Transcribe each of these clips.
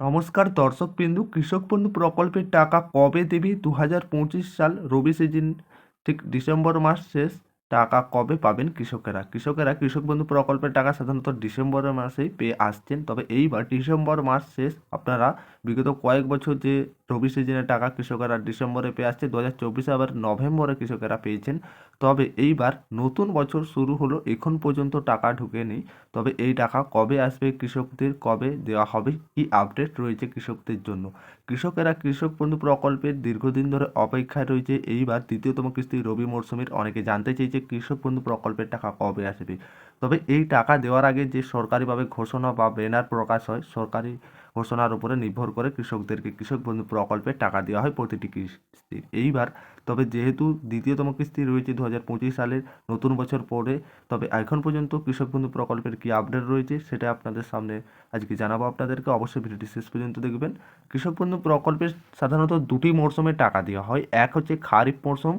নমস্কার দর্শক বিন্দু কৃষক বন্ধু প্রকল্পের টাকা কবে দেবে? দু হাজার পঁচিশ সাল রবি সিজন, ঠিক ডিসেম্বর মাস শেষ। টাকা কবে পাবেন কৃষকেরা? কৃষকেরা কৃষক বন্ধু প্রকল্পের টাকা সাধারণত ডিসেম্বরের মাসেই পেয়ে আসছেন। তবে এইবার ডিসেম্বর মাস শেষ। আপনারা বিগত কয়েক বছর যে রবি সিজনের টাকা কৃষকেরা ডিসেম্বরে পেয়ে আসছে, দু হাজার চব্বিশে আবার নভেম্বরে কৃষকেরা পেয়েছেন। তবে এইবার নতুন বছর শুরু হলো, এখন পর্যন্ত টাকা ঢুকেনি। তবে এই টাকা কবে আসবে কৃষকদের, কবে দেওয়া হবে, কি আপডেট রয়েছে কৃষকদের জন্য? কৃষকেরা কৃষক বন্ধু প্রকল্পের দীর্ঘদিন ধরে অপেক্ষায় রয়েছে। এইবার দ্বিতীয়তম কিস্তি রবি মরশুমের অনেকে জানতে চেয়েছে কৃষক বন্ধু প্রকল্পের টাকা কবে আসবে? তবে এই টাকা দেওয়ার আগে যে সরকারিভাবে ঘোষণা বা ব্যানার প্রকাশ হয়, সরকারি ঘোষণার উপরে নির্ভর করে কৃষকদেরকে কৃষক বন্ধু প্রকল্পের টাকা দেওয়া হয় প্রতিটি কিস্তির এইবার, তবে যেহেতু দ্বিতীয়তম কিস্তি রয়েছে দু হাজার পঁচিশ সালের নতুন বছর পরে, তবে এখন পর্যন্ত কৃষক বন্ধু প্রকল্পের কী আপডেট রয়েছে সেটা আপনাদের সামনে আজকে জানাব আপনাদেরকে। অবশ্যই ভিডিওটি শেষ পর্যন্ত দেখবেন। কৃষক বন্ধু প্রকল্পের সাধারণত দুটি মরশুমে টাকা দেওয়া হয়। এক হচ্ছে খারিফ মরশুম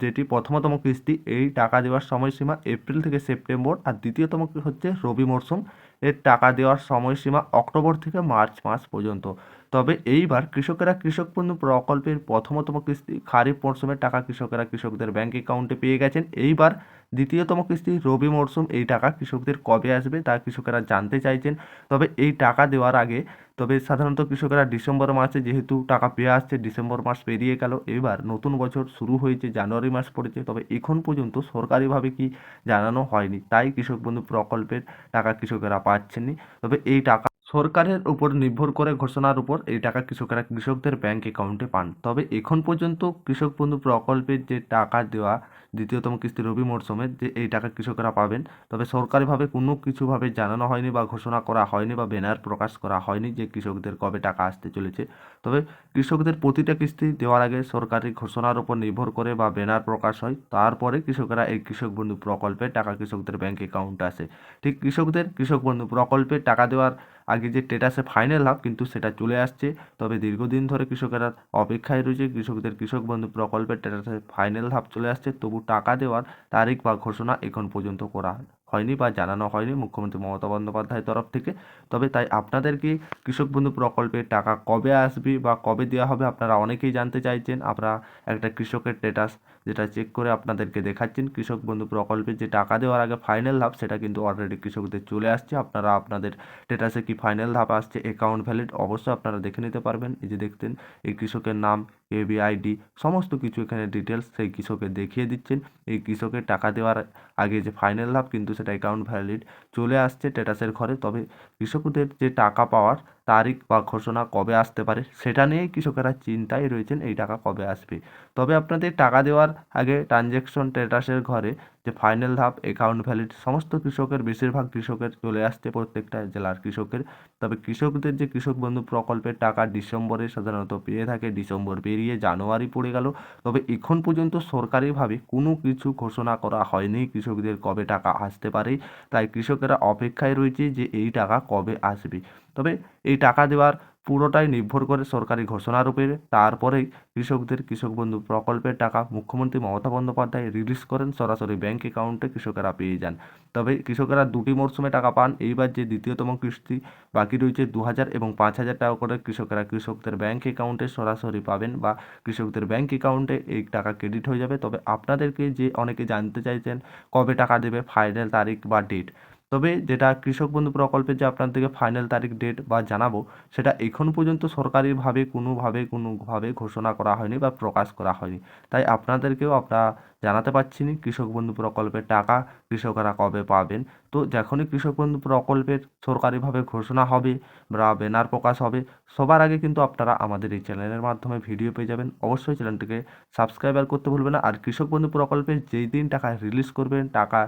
যেটি প্রথমতম কিস্তি, এই টাকা দেওয়ার সময়সীমা এপ্রিল থেকে সেপ্টেম্বর আর দ্বিতীয়তম হচ্ছে রবি মরশুম এর টাকা দেওয়ার সময়সীমা অক্টোবর থেকে মার্চ মাস পর্যন্ত। তবে এইবার কৃষকেরা কৃষক বন্ধু প্রকল্পের প্রথমতম কিস্তি খারিফ মরশুমের টাকা কৃষকেরা কৃষকদের ব্যাংক অ্যাকাউন্টে পেয়ে গেছেন। এইবার দ্বিতীয়তম কিস্তি রবি মরশুম এই টাকা কৃষকদের কবে আসবে তা কৃষকেরা জানতে চাইছেন। তবে এই টাকা দেওয়ার আগে, তবে সাধারণত কৃষকেরা ডিসেম্বর মাসে যেহেতু টাকা পেয়ে আসছে, ডিসেম্বর মাস পেরিয়ে গেল এবার নতুন বছর শুরু হয়েছে, জানুয়ারি মাস পড়েছে, তবে এখন পর্যন্ত সরকারিভাবে কি জানানো হয়নি, তাই কৃষক বন্ধু প্রকল্পের টাকা কৃষকেরা পাচ্ছেননি। তবে এই টাকা সরকারের উপর নির্ভর করে ঘোষণার উপর এই টাকা কৃষকেরা কৃষকদের ব্যাংক অ্যাকাউন্টে পান। তবে এখন পর্যন্ত কৃষক বন্ধু প্রকল্পের যে টাকা দেওয়া দ্বিতীয়তম কিস্তি রবি মরশুমে যে এই টাকা কৃষকেরা পাবেন, তবে সরকারিভাবে কোনো কিছুভাবে জানানো হয়নি বা ঘোষণা করা হয়নি বা ব্যানার প্রকাশ করা হয়নি যে কৃষকদের কবে টাকা আসতে চলেছে। তবে কৃষকদের প্রতিটা কিস্তি দেওয়ার আগে সরকারি ঘোষণার উপর নির্ভর করে বা ব্যানার প্রকাশ হয়, তারপরে কৃষকেরা এই কৃষক বন্ধু প্রকল্পের টাকা কৃষকদের ব্যাংক অ্যাকাউন্টে আসে। ঠিক কৃষকদের কৃষক বন্ধু প্রকল্পের টাকা দেওয়ার আগে যে টেটাসে ফাইনাল হাফ কিন্তু সেটা চলে আসছে। তবে দীর্ঘদিন ধরে কৃষকেরা অপেক্ষায় রয়েছে, কৃষকদের কৃষক বন্ধু প্রকল্পের টেটাসে ফাইনাল ধাপ চলে আসছে। তবু টাকা দেওয়ার তারিখ বা ঘোষণা এখন পর্যন্ত করা হয়নি বা জানানো হয়নি মুখ্যমন্ত্রী মমতা বন্দ্যোপাধ্যায়ের তরফ থেকে। তবে তাই আপনাদেরকে কৃষক বন্ধু প্রকল্পের টাকা কবে আসবে বা কবে দেওয়া হবে আপনারা অনেকেই জানতে চাইছেন। আমরা একটা কৃষকের স্টেটাস যেটা চেক করে আপনাদেরকে দেখাচ্ছেন। কৃষক বন্ধু প্রকল্পের যে টাকা দেওয়ার আগে ফাইনাল ধাপ সেটা কিন্তু অলরেডি কৃষকদের চলে আসছে। আপনারা আপনাদের স্টেটাসে কি ফাইনাল ধাপ আসছে অ্যাকাউন্ট ভ্যালিড অবশ্যই আপনারা দেখে নিতে পারবেন। এই যে দেখতেন, এই কৃষকের নাম এবি আইডি সমস্ত কিছু এখানে ডিটেলস সেই কৃষককে দেখিয়ে দিচ্ছেন। এই কৃষকের টাকা দেওয়ার আগে যে ফাইনাল লাভ কিন্তু সেটা অ্যাকাউন্ট ভ্যালিড চলে আসছে স্ট্যাটাসের ঘরে। তবে কৃষকদের যে টাকা পাওয়ার তারিখ বা ঘোষণা কবে আসতে পারে সেটা নিয়েই কৃষকেরা চিন্তায় রয়েছেন এই টাকা কবে আসবে। তবে আপনাদের টাকা দেওয়ার আগে ট্রানজ্যাকশন স্ট্যাটাসের ঘরে যে ফাইনাল ধাপ অ্যাকাউন্ট ভ্যালিড সমস্ত কৃষকের, বেশিরভাগ কৃষকের চলে আসছে প্রত্যেকটা জেলার কৃষকের। তবে কৃষকদের যে কৃষক বন্ধু প্রকল্পের টাকা ডিসেম্বরে সাধারণত পেয়ে থাকে, ডিসেম্বর পেরিয়ে জানুয়ারি পড়ে গেল। তবে এখন পর্যন্ত সরকারিভাবে কোনো কিছু ঘোষণা করা হয়নি কৃষকদের কবে টাকা আসতে পারে। তাই কৃষকেরা অপেক্ষায় রয়েছে যে এই টাকা কবে আসবে। তবে এই টাকা দেওয়ার পুরোটাই নির্ভর করে সরকারি ঘোষণার উপরে। তারপরেই কৃষকদের কৃষক বন্ধু প্রকল্পের টাকা মুখ্যমন্ত্রী মমতা বন্দ্যোপাধ্যায় রিলিজ করেন, সরাসরি ব্যাংক অ্যাকাউন্টে কৃষকেরা পেয়ে যান। তবে কৃষকেরা দুটি মরশুমে টাকা পান, এইবার যে দ্বিতীয়তম কিস্তি বাকি রয়েছে দু হাজার এবং পাঁচ হাজার টাকা করে কৃষকেরা কৃষকদের ব্যাংক অ্যাকাউন্টে সরাসরি পাবেন বা কৃষকদের ব্যাংক অ্যাকাউন্টে এই টাকা ক্রেডিট হয়ে যাবে। তবে আপনাদেরকে যে অনেকে জানতে চাইছেন কবে টাকা দেবে ফাইনাল তারিখ বা ডেট তবে যেটা কৃষক বন্ধু প্রকল্পের যে আপনাদেরকে ফাইনাল তারিখ ডেট বা জানাব, সেটা এখন পর্যন্ত সরকারিভাবে কোনোভাবে কোনোভাবে ঘোষণা করা হয়নি বা প্রকাশ করা হয়নি। তাই আপনাদেরকেও আপনারা জানাতে পারছি না কৃষক বন্ধু প্রকল্পের টাকা কৃষকরা কবে পাবেন। তো যখনই কৃষক বন্ধু প্রকল্পের সরকারিভাবে ঘোষণা হবে বা ব্যানার প্রকাশ হবে, সবার আগে কিন্তু আপনারা আমাদের এই চ্যানেলের মাধ্যমে ভিডিও পেয়ে যাবেন। অবশ্যই চ্যানেলটিকে সাবস্ক্রাইবার করতে ভুলবেন না। আর কৃষক বন্ধু প্রকল্পের যেই দিন টাকা রিলিজ করবেন, টাকা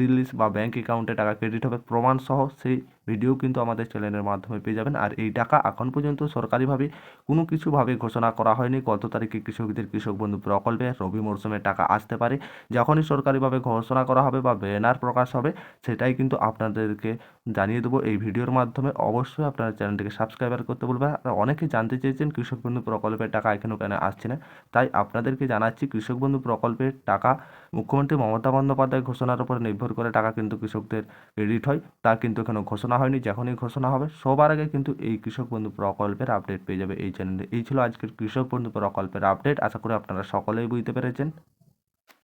রিলিজ বা ব্যাঙ্ক অ্যাকাউন্টে টাকা ক্রেডিট হবে প্রমাণ সহ সেই ভিডিও কিন্তু আমাদের চ্যানেলের মাধ্যমে পেয়ে যাবেন। আর এই টাকা এখন পর্যন্ত সরকারিভাবে কোনো কিছুভাবে ঘোষণা করা হয়নি। গত তারিখে কৃষকদের কৃষক বন্ধু প্রকল্পে রবি মরশুমে টাকা আসতে পারে। যখনই সরকারিভাবে ঘোষণা করা হবে বা ব্যানার প্রকাশ হবে, সেটাই কিন্তু আপনাদেরকে জানিয়ে দেবো এই ভিডিওর মাধ্যমে। অবশ্যই আপনারা চ্যানেলটিকে সাবস্ক্রাইবার করতে বলবেন আর অনেকে জানতে চেয়েছেন কৃষক বন্ধু প্রকল্পের টাকা এখনও কেন আসছে না। তাই আপনাদেরকে জানাচ্ছি, কৃষক বন্ধু প্রকল্পের টাকা মুখ্যমন্ত্রী মমতা বন্দ্যোপাধ্যায় ঘোষণার উপর নির্ভর করে টাকা কিন্তু কৃষকদের ক্রেডিট হয়। তা কিন্তু এখনও ঘোষণা হয়নি, যখনই ঘোষণা হবে, সবার আগে কিন্তু এই কৃষক বন্ধু প্রকল্পের আপডেট পেয়ে যাবে এই চ্যানেলে এই ছিল আজকের কৃষক বন্ধু প্রকল্পের আপডেট আশা করি আপনারা সকলেই বুঝতে পেরেছেন।